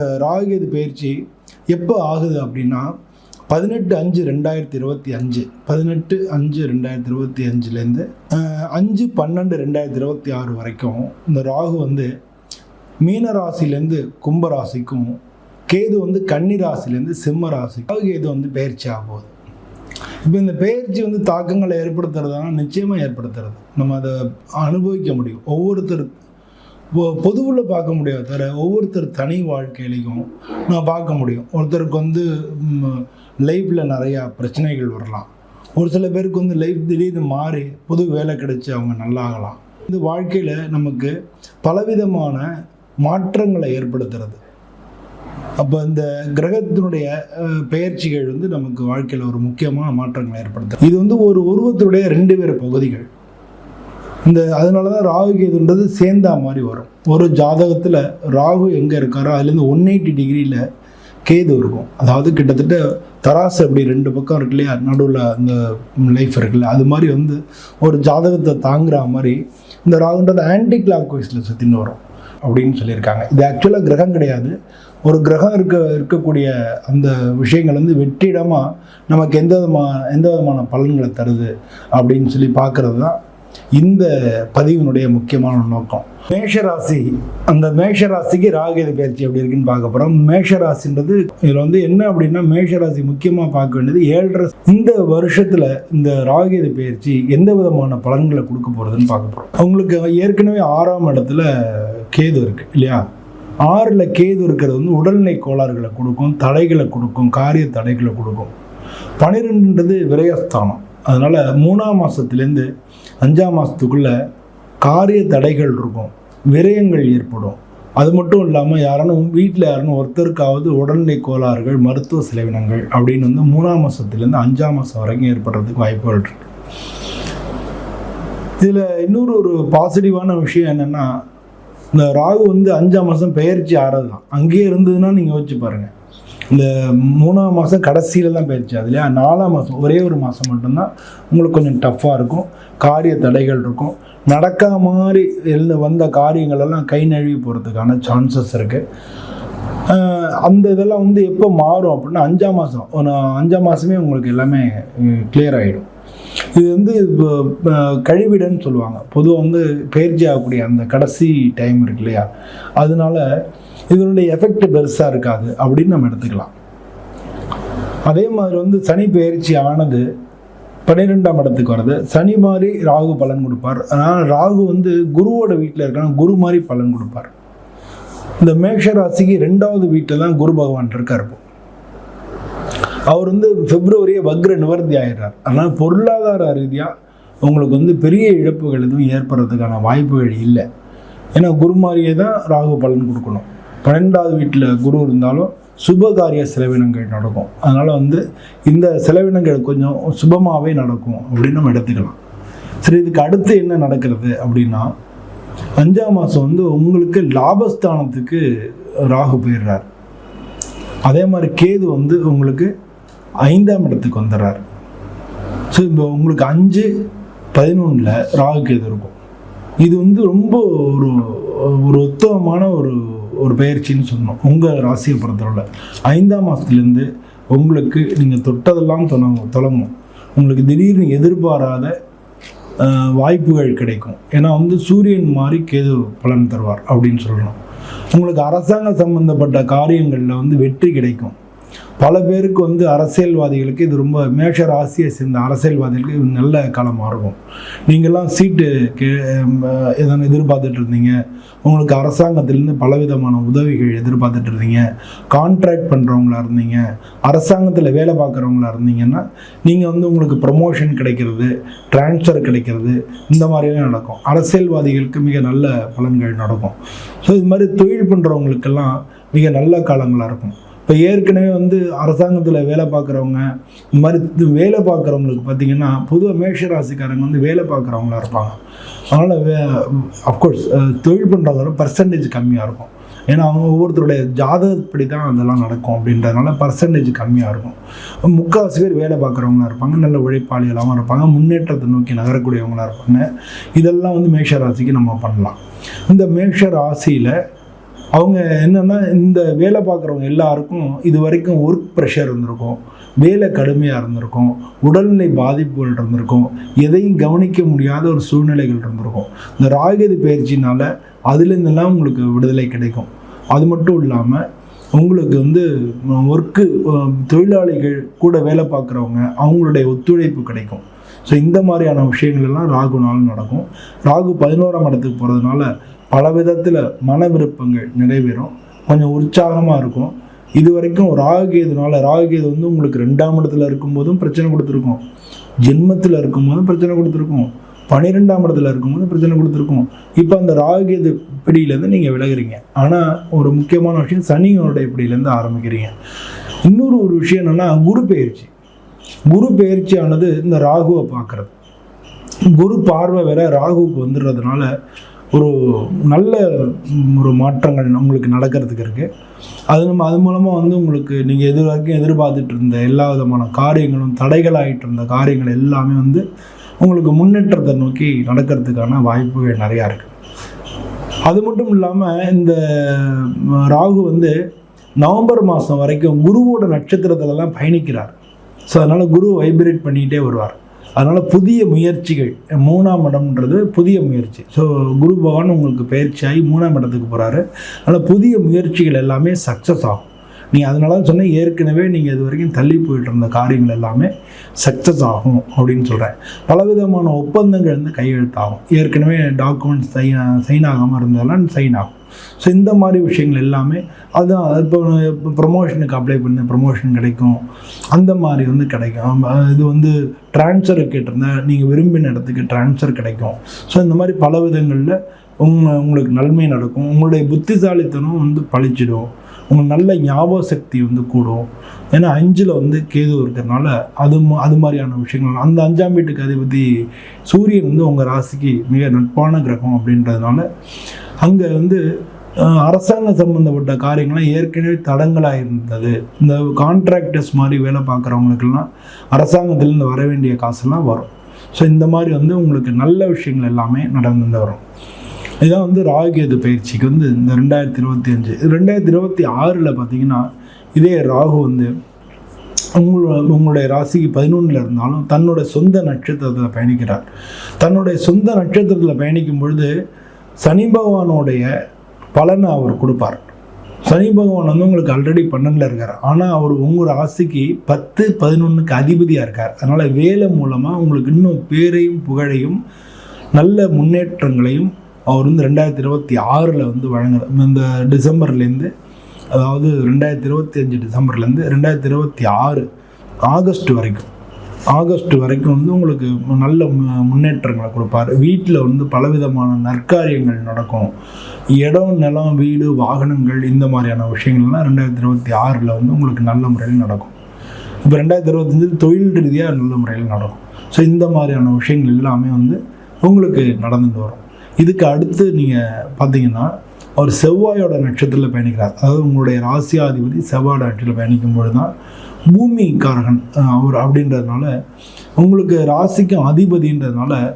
ராகுகேது பயிற்சி எப்போ ஆகுது அப்படின்னா பதினெட்டு அஞ்சு ரெண்டாயிரத்தி இருபத்தி அஞ்சு. பதினெட்டு அஞ்சு ரெண்டாயிரத்தி இருபத்தி அஞ்சுலேருந்து அஞ்சு பன்னெண்டு ரெண்டாயிரத்தி இருபத்தி ஆறு வரைக்கும் இந்த ராகு வந்து மீன ராசிலேருந்து கும்ப ராசிக்கும் கேது வந்து கன்னி ராசிலேருந்து சிம்ம ராசி ராகு கேது வந்து பயிற்சி ஆகுது இப்போ இந்த பயிற்சி வந்து தாக்கங்களை ஏற்படுத்துறதுனா நிச்சயமாக ஏற்படுத்துறது. நம்ம அதை அனுபவிக்க முடியும். ஒவ்வொருத்தர் பொதுவில் பார்க்க முடியாது தவிர ஒவ்வொருத்தர் தனி வாழ்க்கையிலையும் நான் பார்க்க முடியும். ஒருத்தருக்கு வந்து லைஃப்பில் நிறையா பிரச்சனைகள் வரலாம். ஒரு சில பேருக்கு வந்து லைஃப் திடீர்னு மாறி புது வேலை கிடைச்சி அவங்க நல்லாகலாம். இந்த வாழ்க்கையில் நமக்கு பலவிதமான மாற்றங்களை ஏற்படுத்துறது. அப்போ இந்த கிரகத்தினுடைய பெயர்ச்சிகள் வந்து நமக்கு வாழ்க்கையில் ஒரு முக்கியமான மாற்றங்களை ஏற்படுத்தும் இது வந்து ஒரு உருவத்துடைய ரெண்டு பேர் பகுதிகள். இந்த அதனால தான் ராகு கேதுன்றது சேர்ந்தா மாதிரி வரும். ஒரு ஜாதகத்தில் ராகு எங்கே இருக்காரோ அதுலேருந்து ஒன் எயிட்டி டிகிரியில் கேது இருக்கும். அதாவது கிட்டத்தட்ட தராசு அப்படி ரெண்டு பக்கம் இருக்கு இல்லையா? நடுவில் அந்த லைஃப் இருக்குல்ல. அது மாதிரி வந்து ஒரு ஜாதகத்தை தாங்குற மாதிரி இந்த ராகுன்றது ஆன்டி கிளாக் வைஸில் சுற்றின்னு வரும் அப்படின்னு சொல்லியிருக்காங்க. இது ஆக்சுவலாக கிரகம் கிடையாது. ஒரு கிரகம் இருக்க இருக்கக்கூடிய அந்த விஷயங்கள் வந்து வெற்றிடமாக நமக்கு எந்த விதமான எந்த விதமான பலன்களை தருது அப்படின்னு சொல்லி பார்க்குறது தான் இந்த பதிவினுடைய முக்கியமான நோக்கம். மேஷராசி அந்த மேஷராசிக்கு ராகுகேது பயிற்சி எப்படி இருக்குன்னு பார்க்க போகிறோம் மேஷராசின்றது இதில் வந்து என்ன அப்படின்னா மேஷராசி முக்கியமாக பார்க்க வேண்டியது ஏழரை இந்த வருஷத்தில் இந்த ராகுகேது பயிற்சி எந்த விதமான பலன்களை கொடுக்க போகிறதுன்னு பார்க்க போகிறோம் அவங்களுக்கு ஏற்கனவே ஆறாம் இடத்துல கேது இருக்கு இல்லையா? ஆறில் கேது இருக்கிறது வந்து உடல்நிலை கோளாறுகளை கொடுக்கும் தடைகளை கொடுக்கும் காரிய தடைகளை கொடுக்கும். பனிரெண்டுன்றது விரயஸ்தானம். அதனால் மூணாம் மாதத்துலேருந்து அஞ்சாம் மாதத்துக்குள்ளே காரிய தடைகள் இருக்கும். விரயங்கள் ஏற்படும். அது மட்டும் இல்லாமல் யாரானும் வீட்டில் யாரும் ஒருத்தருக்காவது உடல்நிலை கோளாறுகள் மருத்துவ செலவினங்கள் அப்படின்னு வந்து மூணாம் மாதத்துலேருந்து அஞ்சாம் மாதம் வரைக்கும் ஏற்படுறதுக்கு வாய்ப்புகள் இருக்கு. இதில் இன்னொரு ஒரு பாசிட்டிவான விஷயம் என்னென்னா இந்த ராகு வந்து அஞ்சாம் மாதம் பெயர்ச்சி ஆறது தான் அங்கேயே இருந்ததுன்னா நீங்கள் யோசிச்சு பாருங்கள் இந்த மூணாம் மாதம் கடைசியில் தான் பயிற்சி. ஆகுது இல்லையா நாலாம் மாதம் ஒரே ஒரு மாதம் மட்டும்தான் உங்களுக்கு கொஞ்சம் டஃப்பாக இருக்கும். காரிய தடைகள் இருக்கும். நடக்காத மாதிரி எழுந்து வந்த காரியங்களெல்லாம் கை நழுவி போகிறதுக்கான சான்சஸ் இருக்குது அந்த இதெல்லாம் வந்து எப்போ மாறும் அப்படின்னா அஞ்சாம் மாதம் ஒரு அஞ்சாம் மாதமே உங்களுக்கு எல்லாமே கிளியர் ஆகிடும் இது வந்து இப்போ, கழிவிடன்னு சொல்லுவாங்க. பொதுவாக வந்து பயிற்சி ஆகக்கூடிய அந்த கடைசி டைம் இருக்கு இல்லையா? அதனால இதனுடைய எஃபெக்ட் பெருசாக இருக்காது அப்படின்னு நம்ம எடுத்துக்கலாம். அதே மாதிரி வந்து சனி பயிற்சி ஆனது பன்னிரெண்டாம் இடத்துக்கு வர்றது. சனி மாதிரி ராகு பலன் கொடுப்பார். ஆனால் ராகு வந்து குருவோட வீட்டில் இருக்கான குரு மாதிரி பலன் கொடுப்பார். இந்த மேஷ ராசிக்கு ரெண்டாவது வீட்டில் தான் குரு பகவான் இருக்கார் இப்போ. அவர் வந்து பிப்ரவரியே வக்ர நிவர்த்தி ஆயிடுறார். ஆனால் பொருளாதார ரீதியாக உங்களுக்கு வந்து பெரிய இழப்புகள் எதுவும் ஏற்படுறதுக்கான வாய்ப்புகள் இல்லை. ஏன்னா குரு மாதிரியே தான் ராகு பலன் கொடுக்கணும். பன்னெண்டாவது வீட்டில் குரு இருந்தாலும் சுபகாரிய செலவினங்கள் நடக்கும். அதனால் வந்து இந்த செலவினங்கள் கொஞ்சம் சுபமாகவே நடக்கும் அப்படின்னு நம்ம எடுத்துக்கலாம். சரி இதுக்கு அடுத்து என்ன நடக்கிறது அப்படின்னா அஞ்சாம் மாதம் வந்து உங்களுக்கு லாபஸ்தானத்துக்கு ராகு போயிடுறார். அதே மாதிரி கேது வந்து உங்களுக்கு ஐந்தாம் இடத்துக்கு வந்துடுறார். ஸோ இப்போ உங்களுக்கு அஞ்சு பதினொன்றில் ராகு கேது இருக்கும். இது வந்து ரொம்ப ஒரு ஒரு உத்தமமான ஒரு ஒரு பயிற்சின்னு சொல்லணும் உங்கள் ராசியை பொறுத்தவரை. ஐந்தாம் மாதத்துலேருந்து உங்களுக்கு நீங்கள் தொட்டதெல்லாம் தொடங்கும் தொடங்கும் உங்களுக்கு திடீர்னு எதிர்பாராத வாய்ப்புகள் கிடைக்கும். ஏன்னா வந்து சூரியன் மாதிரி கேது பலன் தருவார் அப்படின்னு சொல்லணும். உங்களுக்கு அரசாங்க சம்பந்தப்பட்ட காரியங்களில் வந்து வெற்றி கிடைக்கும். பல பேருக்கு வந்து அரசியல்வாதிகளுக்கு இது ரொம்ப மேஷ ராசியை சேர்ந்த அரசியல்வாதிகளுக்கு இது நல்ல காலமாக இருக்கும். நீங்கள்லாம் சீட்டு கே எதனா எதிர்பார்த்துட்டு இருந்தீங்க. உங்களுக்கு அரசாங்கத்திலேருந்து பலவிதமான உதவிகள் எதிர்பார்த்துட்டு இருந்தீங்க. கான்ட்ராக்ட் பண்ணுறவங்களா இருந்தீங்க. அரசாங்கத்தில் வேலை பார்க்குறவங்களா இருந்தீங்கன்னா நீங்கள் வந்து உங்களுக்கு ப்ரமோஷன் கிடைக்கிறது ட்ரான்ஸ்ஃபர் கிடைக்கிறது இந்த மாதிரிலாம் நடக்கும். அரசியல்வாதிகளுக்கு மிக நல்ல பலன்கள் நடக்கும். ஸோ இது மாதிரி தொழில் பண்ணுறவங்களுக்கெல்லாம் மிக நல்ல காலங்களாக இருக்கும். இப்போ ஏற்கனவே வந்து அரசாங்கத்தில் வேலை பார்க்குறவங்க இந்த மாதிரி வேலை பார்க்குறவங்களுக்கு பார்த்தீங்கன்னா பொதுவாக மேஷராசிக்காரங்க வந்து வேலை பார்க்குறவங்களா இருப்பாங்க. அதனால் வே அஃப்கோர்ஸ் தொழில் பண்ணுறவங்க பர்சன்டேஜ் கம்மியாக இருக்கும். ஏன்னா அவங்க ஒவ்வொருத்தருடைய ஜாதகப்படி தான் அதெல்லாம் நடக்கும் அப்படின்றதுனால பர்சன்டேஜ் கம்மியாக இருக்கும். முக்கால்வாசி பேர் வேலை பார்க்குறவங்களா இருப்பாங்க நல்ல உழைப்பாளிகளாகவும் இருப்பாங்க முன்னேற்றத்தை நோக்கி நகரக்கூடியவங்களா இருப்பாங்க. இதெல்லாம் வந்து மேஷ ராசிக்கு நம்ம பண்ணலாம். இந்த மேஷ ராசியில் அவங்க என்னென்னா இந்த வேலை பார்க்குறவங்க எல்லாருக்கும் இது வரைக்கும் ஒர்க் ப்ரெஷர் இருந்திருக்கும் வேலை கடுமையாக இருந்திருக்கும் உடல்நிலை பாதிப்புகள் இருந்திருக்கும் எதையும் கவனிக்க முடியாத ஒரு சூழ்நிலைகள் இருந்திருக்கும். இந்த ராகதி பயிற்சினால் அதுலேருந்தெல்லாம் உங்களுக்கு விடுதலை கிடைக்கும். அது மட்டும் இல்லாமல் உங்களுக்கு வந்து ஒர்க்கு தொழிலாளிகள் கூட வேலை பார்க்குறவங்க அவங்களுடைய ஒத்துழைப்பு கிடைக்கும். ஸோ இந்த மாதிரியான விஷயங்கள் எல்லாம் ராகுனாலும் நடக்கும். ராகு பதினோராம் இடத்துக்கு போகிறதுனால பல விதத்தில் மன விருப்பங்கள் நிறைவேறும். கொஞ்சம் உற்சாகமாக இருக்கும். இது வரைக்கும் ராகுகேதுனால ராகுகேது வந்து உங்களுக்கு ரெண்டாம் இடத்துல இருக்கும்போதும் பிரச்சனை கொடுத்துருக்கும். ஜென்மத்தில் இருக்கும்போதும் பிரச்சனை கொடுத்துருக்கும். பன்னிரெண்டாம் இடத்துல இருக்கும்போது பிரச்சனை கொடுத்துருக்கும். இப்போ அந்த ராகுகேது பிடியிலேருந்து நீங்கள் விலகுறீங்க. ஆனால் ஒரு முக்கியமான விஷயம் சனியோடைய பிடியிலேருந்து ஆரம்பிக்கிறீங்க. இன்னொரு ஒரு விஷயம் என்னென்னா குரு பயிற்சி. குரு பயிற்சியானது இந்த ராகுவை பார்க்குறது. குரு பார்வை வேற ராகுவுக்கு வந்துடுறதுனால ஒரு நல்ல ஒரு மாற்றங்கள் உங்களுக்கு நடக்கிறதுக்கு இருக்குது அது நம்ம அது மூலமாக வந்து உங்களுக்கு நீங்கள் எது வரைக்கும் எதிர்பார்த்துட்டு இருந்த எல்லா விதமான காரியங்களும் தடைகளாகிட்டு இருந்த காரியங்கள் எல்லாமே வந்து உங்களுக்கு முன்னேற்றத்தை நோக்கி நடக்கிறதுக்கான வாய்ப்புகள் நிறையா இருக்குது அது மட்டும் இல்லாமல் இந்த ராகு வந்து நவம்பர் மாதம் வரைக்கும் குருவோட நட்சத்திரத்துலலாம் பயணிக்கிறார். ஸோ அதனால் குரு வைப்ரேட் பண்ணிக்கிட்டே வருவார். அதனால் புதிய முயற்சிகள் மூணாம் இடம்ன்றது புதிய முயற்சி. ஸோ குரு பகவான் உங்களுக்கு பயிற்சியாகி மூணாம் இடத்துக்கு போகிறாரு அதனால் புதிய முயற்சிகள் எல்லாமே சக்ஸஸ் ஆகும். நீங்கள் அதனால தான் சொன்னேன் ஏற்கனவே நீங்கள் இது வரைக்கும் தள்ளி போயிட்டு இருந்த காரியங்கள் எல்லாமே சக்ஸஸ் ஆகும் அப்படின்னு சொல்கிறேன் பலவிதமான ஒப்பந்தங்கள் வந்து கையெழுத்தாகும். ஏற்கனவே டாக்குமெண்ட்ஸ் சைன் சைன் ஆகாமல் இருந்ததெல்லாம் சைன் ஆகும். ஸோ இந்த மாதிரி விஷயங்கள் எல்லாமே அதுதான் இப்போ இப்போ ப்ரொமோஷனுக்கு அப்ளை பண்ண ப்ரொமோஷன் கிடைக்கும். அந்த மாதிரி வந்து கிடைக்கும். இது வந்து ட்ரான்ஸ்ஃபர் கேட்டிருந்தேன் நீங்கள் விரும்பின இடத்துக்கு ட்ரான்ஸ்ஃபர் கிடைக்கும். ஸோ இந்த மாதிரி பல விதங்களில் உங்க உங்களுக்கு நன்மை நடக்கும். உங்களுடைய புத்திசாலித்தனம் வந்து பழிச்சிடும். உங்களுக்கு நல்ல ஞாபக சக்தி வந்து கூடும். ஏன்னா அஞ்சில் வந்து கேது இருக்கிறதுனால அது அது மாதிரியான விஷயங்கள். அந்த அஞ்சாம் வீட்டுக்கு அதிபதி சூரியன் வந்து உங்கள் ராசிக்கு மிக நட்பான கிரகம் அப்படின்றதுனால அங்கே வந்து அரசாங்கம் அரசாங்க சம்மந்தப்பட்ட காரியங்கள்லாம் ஏற்கனவே தடங்களாக இருந்தது இந்த கான்ட்ராக்டர்ஸ் மாதிரி வேலை பார்க்குறவங்களுக்கெல்லாம் அரசாங்கத்திலேருந்து வர வேண்டிய காசெல்லாம் வரும். ஸோ இந்த மாதிரி வந்து உங்களுக்கு நல்ல விஷயங்கள் எல்லாமே நடந்து வரும். இதான் வந்து ராகுகேது பயிற்சிக்கு வந்து இந்த ரெண்டாயிரத்தி இருபத்தி அஞ்சு ரெண்டாயிரத்தி இருபத்தி ஆறில் பார்த்தீங்கன்னா இதே ராகு வந்து உங்களோட உங்களுடைய ராசிக்கு பதினொன்றில் இருந்தாலும் தன்னுடைய சொந்த நட்சத்திரத்தில் பயணிக்கிறார். தன்னுடைய சொந்த நட்சத்திரத்தில் பயணிக்கும் பொழுது சனி பகவானுடைய பலனை அவர் கொடுப்பார். சனி பகவான் வந்து உங்களுக்கு ஆல்ரெடி பன்னெண்டில் இருக்கார். ஆனால் அவர் உங்கள் ராசிக்கு பத்து பதினொன்றுக்கு அதிபதியாக இருக்கார். அதனால் வேலை மூலமாக உங்களுக்கு இன்னும் பேரையும் புகழையும் நல்ல முன்னேற்றங்களையும் அவர் வந்து ரெண்டாயிரத்தி இருபத்தி ஆறில் வந்து வழங்குற இந்த டிசம்பர்லேருந்து அதாவது ரெண்டாயிரத்தி இருபத்தி அஞ்சு டிசம்பர்லேருந்து ரெண்டாயிரத்தி இருபத்தி ஆறு ஆகஸ்ட் வரைக்கும். ஆகஸ்ட் வரைக்கும் வந்து உங்களுக்கு நல்ல மு- முன்னேற்றங்களை கொடுப்பார். வீட்டில் வந்து பலவிதமான நற்காரியங்கள் நடக்கும். இடம் நிலம் வீடு வாகனங்கள் இந்த மாதிரியான விஷயங்கள்லாம் ரெண்டாயிரத்தி இருபத்தி ஆறில் வந்து உங்களுக்கு நல்ல முறையில் நடக்கும். இப்போ ரெண்டாயிரத்தி இருபத்தஞ்சில் தொழில் ரீதியாக நல்ல முறையில் நடக்கும். ஸோ இந்த மாதிரியான விஷயங்கள் எல்லாமே வந்து உங்களுக்கு நடந்துட்டு வரும். இதுக்கு அடுத்து நீங்கள் பார்த்தீங்கன்னா அவர் செவ்வாயோட நட்சத்திரத்தில் பயணிக்கிறார். அதாவது உங்களுடைய ராசியாதிபதி செவ்வாயோட நட்சத்திரத்தில் பயணிக்கும் பொழுது தான் பூமிக்காரகன் அவர் அப்படின்றதுனால உங்களுக்கு ராசிக்கும் அதிபதின்றதுனால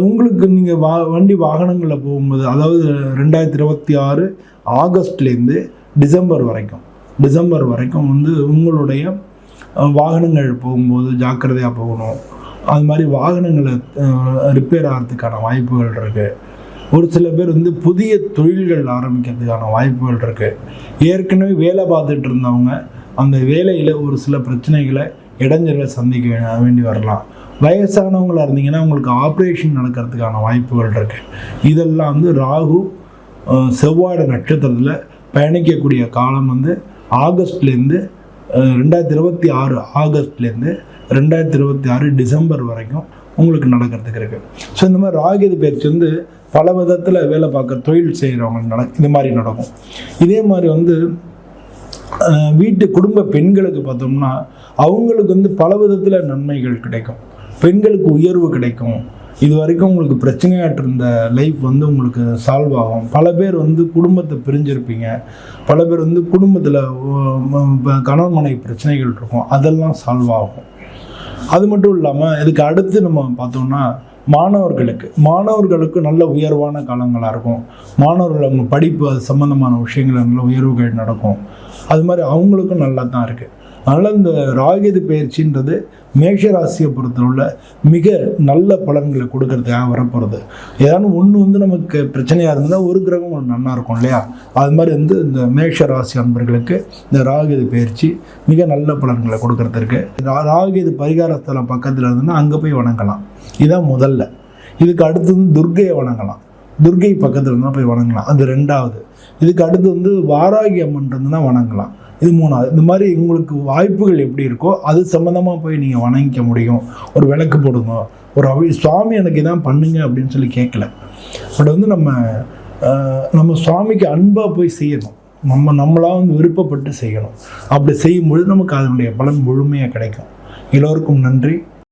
உங்களுக்கு நீங்கள் வா வண்டி வாகனங்களில் போகும்போது அதாவது ரெண்டாயிரத்தி இருபத்தி ஆறு ஆகஸ்ட்லேருந்து டிசம்பர் வரைக்கும் டிசம்பர் வரைக்கும் வந்து உங்களுடைய வாகனங்கள் போகும்போது ஜாக்கிரதையாக போகணும். அது மாதிரி வாகனங்களை ரிப்பேர் ஆகிறதுக்கான வாய்ப்புகள் இருக்குது ஒரு சில பேர் வந்து புதிய தொழில்கள் ஆரம்பிக்கிறதுக்கான வாய்ப்புகள் இருக்குது ஏற்கனவே வேலை பார்த்துட்டு இருந்தவங்க அந்த வேலையில் ஒரு சில பிரச்சனைகளை இடைஞ்சலை சந்திக்க வேண்டி வரலாம். வயசானவங்களாக இருந்தீங்கன்னா உங்களுக்கு ஆப்ரேஷன் நடக்கிறதுக்கான வாய்ப்புகள் இருக்குது இதெல்லாம் வந்து ராகு செவ்வாடு நட்சத்திரத்தில் பயணிக்கக்கூடிய காலம் வந்து ஆகஸ்ட்லேருந்து ரெண்டாயிரத்தி இருபத்தி ஆறு ஆகஸ்ட்லேருந்து ரெண்டாயிரத்தி இருபத்தி ஆறு டிசம்பர் வரைக்கும் உங்களுக்கு நடக்கிறதுக்கு இருக்குது ஸோ இந்த மாதிரி ராகிது பயிற்சி வந்து பல விதத்தில் வேலை பார்க்குற தொழில் செய்கிறவங்க நட இந்த மாதிரி நடக்கும். இதே மாதிரி வந்து வீட்டு குடும்ப பெண்களுக்கு பார்த்தோம்னா அவங்களுக்கு வந்து பல விதத்தில் நன்மைகள் கிடைக்கும். பெண்களுக்கு உயர்வு கிடைக்கும். இது வரைக்கும் உங்களுக்கு பிரச்சனையாட்டு இருந்த லைஃப் வந்து உங்களுக்கு சால்வ் ஆகும். பல பேர் வந்து குடும்பத்தை பிரிஞ்சிருப்பீங்க. பல பேர் வந்து குடும்பத்தில் கணவன் மனைவி பிரச்சனைகள் இருக்கும். அதெல்லாம் சால்வ் ஆகும். அது மட்டும் இல்லாமல் இதுக்கு அடுத்து நம்ம பார்த்தோம்னா மாணவர்களுக்கு. மாணவர்களுக்கு நல்ல உயர்வான காலங்களாக இருக்கும். மாணவர்கள் அவங்க படிப்பு அது சம்மந்தமான விஷயங்கள் நல்ல உயர்வுகள் நடக்கும். அது மாதிரி அவங்களுக்கும் நல்லா தான் இருக்குது அதனால் இந்த ராகிது பயிற்சின்றது மேஷராசியை பொறுத்தவரை மிக நல்ல பலன்களை கொடுக்கறதுக்காக வரப்போகிறது ஏதாவது ஒன்று வந்து நமக்கு பிரச்சனையாக இருந்தால் ஒரு கிரகம் ஒன்று நல்லா இருக்கும் இல்லையா? அது மாதிரி வந்து இந்த மேஷ ராசி அன்பர்களுக்கு இந்த ராகிது பயிற்சி மிக நல்ல பலன்களை கொடுக்கறதுக்கு. ரா- ராகிது பரிகார ஸ்தலம் பக்கத்தில் இருந்ததுன்னா அங்கே போய் வணங்கலாம். இதுதான் முதல்ல. இதுக்கு அடுத்து வந்து துர்க்கையை வணங்கலாம். துர்க்கை பக்கத்தில் இருந்தால் போய் வணங்கலாம். அது ரெண்டாவது. இதுக்கு அடுத்து வந்து வாராகி அம்மன் தான் வணங்கலாம். இது மூணாவது. இந்த மாதிரி உங்களுக்கு வாய்ப்புகள் எப்படி இருக்கோ அது சம்மந்தமாக போய் நீங்கள் வணங்கிக்க முடியும். ஒரு விளக்கு போடுங்க. ஒரு அவி சுவாமி எனக்கு இதான் பண்ணுங்க அப்படின்னு சொல்லி கேட்கல. பட் வந்து நம்ம நம்ம சுவாமிக்கு அன்பாக போய் செய்யணும். நம்ம நம்மளாக வந்து விருப்பப்பட்டு செய்யணும். அப்படி செய்யும்பொழுது நமக்கு அதனுடைய பலன் முழுமையாக கிடைக்கும். எல்லோருக்கும் நன்றி.